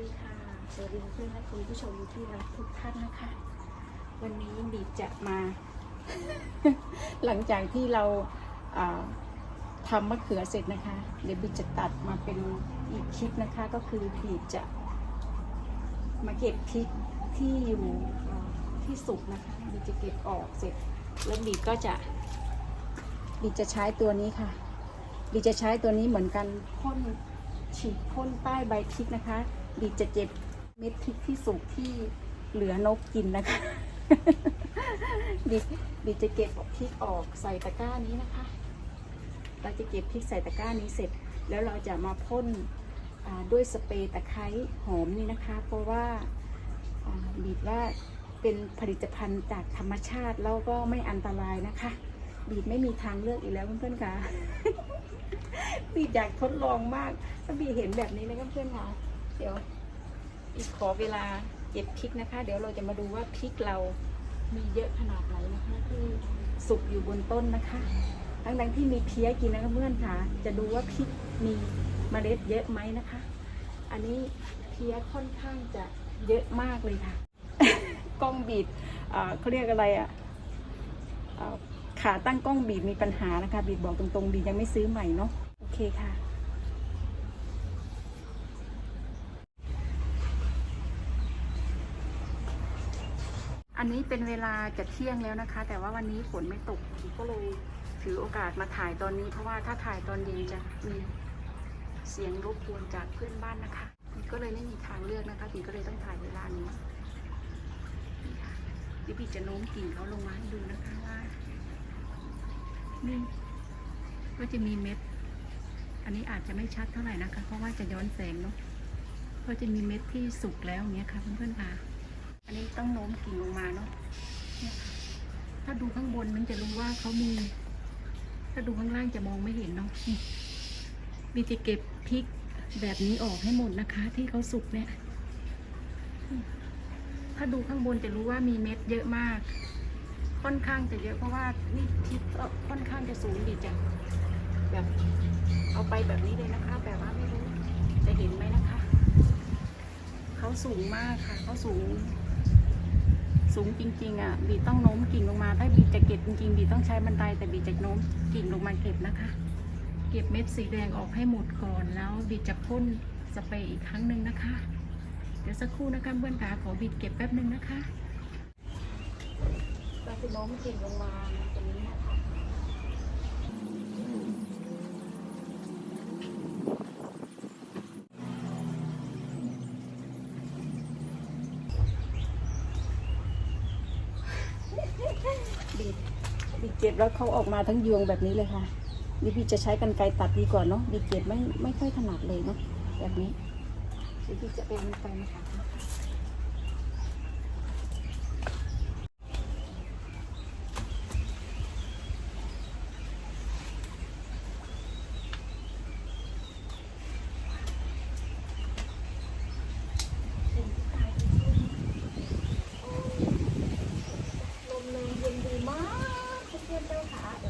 ดีค่ะ สวัสดีเพื่อนและคุณผู้ชมที่รักทุกท่านนะคะ วันนี้บีจะมา หลังจากที่เราทำมะเขือเสร็จนะคะ เดี๋ยวบีจะตัดมาเป็นอีกคลิปนะคะ ก็คือบีจะมาเก็บพริกที่อยู่ที่สุกนะคะบีจะเก็บออกเสร็จ แล้วบีก็จะบีจะใช้ตัวนี้ค่ะบีจะใช้ตัวนี้เหมือนกันพ่นฉีดพ่นใต้ใบพริกนะคะ บีจะเจ็บเม็ดพริกที่สุกที่เหลือนกกินนะคะบีบีจะเก็บพริกออกใส่ตะกร้านี้นะคะ เราจะเก็บพริกใส่ตะกร้านี้เสร็จ แล้วเราจะมาพ่นด้วยสเปรย์ตะไคร้หอมนี่นะคะ เพราะว่าอ่าบีดว่าเป็นผลิตภัณฑ์จากธรรมชาติแล้วก็ไม่อันตรายนะคะ บีดไม่มีทางเลือกอีกแล้วเพื่อนๆค่ะบีดอยากทดลองมากถ้าบีดเห็นแบบนี้นะเพื่อนๆค่ะ เดี๋ยวอีกขอเวลาเก็บพริกนะคะ เดี๋ยวเราจะมาดูว่าพริกเรามีเยอะขนาดไหนนะคะที่สุกอยู่บนต้นนะคะทั้งๆที่มีเพี้ยกินนะคะเพื่อนค่ะ จะดูว่าพริกมีเมล็ดเยอะไหมนะคะ อันนี้เพี้ยค่อนข้างจะเยอะมากเลยค่ะ กล้องบีดเขาเรียกอะไรอะอ่าขาตั้งกล้องบีดมีปัญหานะคะ บีดบอกตรงๆบีดยังไม่ซื้อใหม่เนาะโอเคค่ะ อันนี้เป็นเวลาจะเที่ยงแล้วนะคะ แต่ว่าวันนี้ฝนไม่ตกก็เลยถือโอกาสมาถ่ายตอนนี้ เพราะว่าถ้าถ่ายตอนเย็นจะมีเสียงรบกวนจากเพื่อนบ้านนะคะบีก็เลยไม่มีทางเลือกนะคะบีก็เลยต้องถ่ายเวลานี้นี่ค่ะเดี๋ยวบีจะโน้มกิ่งเขาลงมาให้ดูนะคะว่านี่ก็จะมีเม็ด อันนี้อาจจะไม่ชัดเท่าไหร่นะคะ เพราะว่าจะย้อนแสงเนาะก็จะมีเม็ดที่สุกแล้วเงี้ยค่ะเพื่อนๆค่ะ อันนี้ต้องโน้มกิ่งลงมาเนาะเนี่ยค่ะถ้าดูข้างบนมันจะรู้ว่าเขามี ถ้าดูข้างล่างจะมองไม่เห็นเนาะนี่มีจะเก็บพริกแบบนี้ออกให้หมดนะคะ ที่เขาสุกเนี่ย ถ้าดูข้างบนจะรู้ว่ามีเม็ดเยอะมาก ค่อนข้างจะเยอะเพราะว่านี่พริกก็ค่อนข้างจะสูงดีจังแบบเอาไปแบบนี้เลยนะคะ แบบว่าไม่รู้จะเห็นไหมนะคะ เขาสูงมากค่ะ เขาสูง สูงจริง ๆ อะ บีต้องโน้มกิ่งลงมา ถ้าบีจะเก็บจริงๆ บีต้องใช้บันไดแต่บีจะโน้มกิ่งลงมาเก็บนะคะ เก็บเม็ดสีแดงออกให้หมดก่อนแล้วบีจะพ่นสเปรย์อีกครั้งหนึ่งนะคะ เดี๋ยวสักครู่นะคะเพื่อนขาขอบีเก็บแป๊บหนึ่งนะคะเราจะโน้มกิ่งลงมาตรงนี้นะคะ เก็บแล้วเขาออกมาทั้งยวงแบบนี้เลยค่ะนี่พี่จะใช้กันไกรตัดดีกว่าเนาะบีเก็บไม่ไม่ค่อยถนัดเลยเนาะแบบนี้เดี๋ยวพี่จะเป็นกันไกนะคะลมเลยเย็นดีมากเพื่อนๆเจ้าขาเอ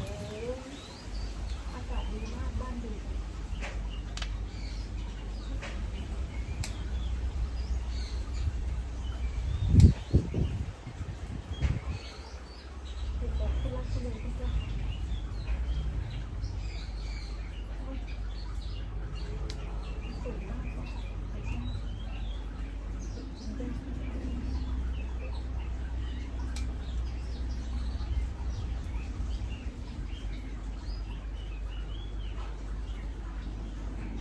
ออากาศดีมากบ้านดี เป็นแบบที่รักคนเลยนะจ๊ะสวยมากค่ะ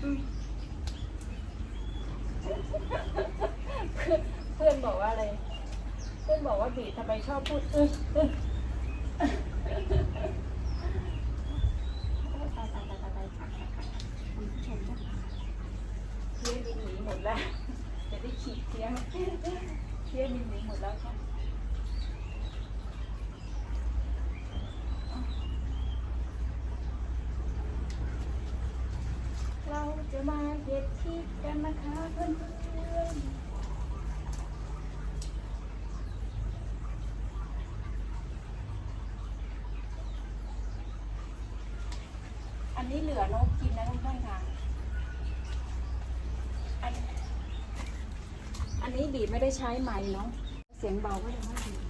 อืมเพื่ อนบอกว่าอะไร เพื่อนบอกว่าบีทำไมชอบพูดอึ้งอึ้งตายตายตายตายตายคุณผู้ชมนะคะเพี้ยบินหนีหมดแล้ว จะได้ขีดเพี้ยเพี้ยบินหนีหมดแล้วค่ะเราจะมาเก็บทิพกันนะคะเพื่อนๆ นี้เหลือนกกินนะเพื่อนๆค่ะอันนี้บีบไม่ได้ใช้ไม้เนาะเสียงเบาก็จะว่าบีบ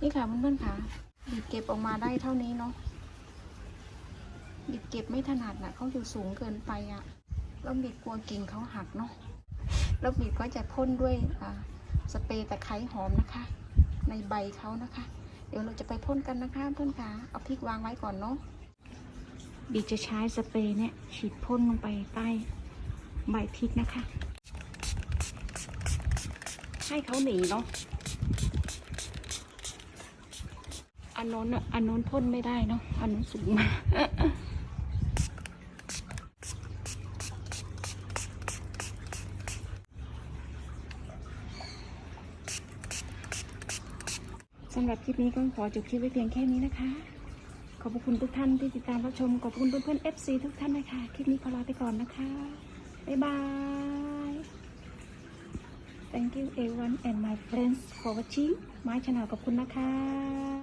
นี่ค่ะเพื่อนๆค่ะบีบเก็บออกมาได้เท่านี้เนาะบีบเก็บไม่ถนัดนะเขาอยู่สูงเกินไปอะแล้วบีบกลัวกิ่งเขาหักเนาะแล้วบีบก็จะพ่นด้วยอ่าสเปรย์ตะไคร้หอมนะคะ ในใบเขานะคะ เดี๋ยวเราจะไปพ่นกันนะคะเพื่อนค่ะเอาพริกวางไว้ก่อนเนาะบีบจะใช้สเปรย์เนี่ยฉีดพ่นลงไปใต้ใบพริกนะคะ ให้เขาหนีเนาะ อันโน้นอันโน้นพ่นไม่ได้เนาะอันโน้นสูงมากสำหรับคลิปนี้ก็ขอจบคลิปไว้เพียงแค่นี้นะคะ ขอบคุณทุกท่านที่ติดตามรับชม ขอบคุณเพื่อนๆ FC ทุกท่านนะคะ คลิปนี้ขอลาไปก่อนนะคะ บ๊ายบาย Thank you everyone and my friends for watching my channel ขอบคุณนะคะ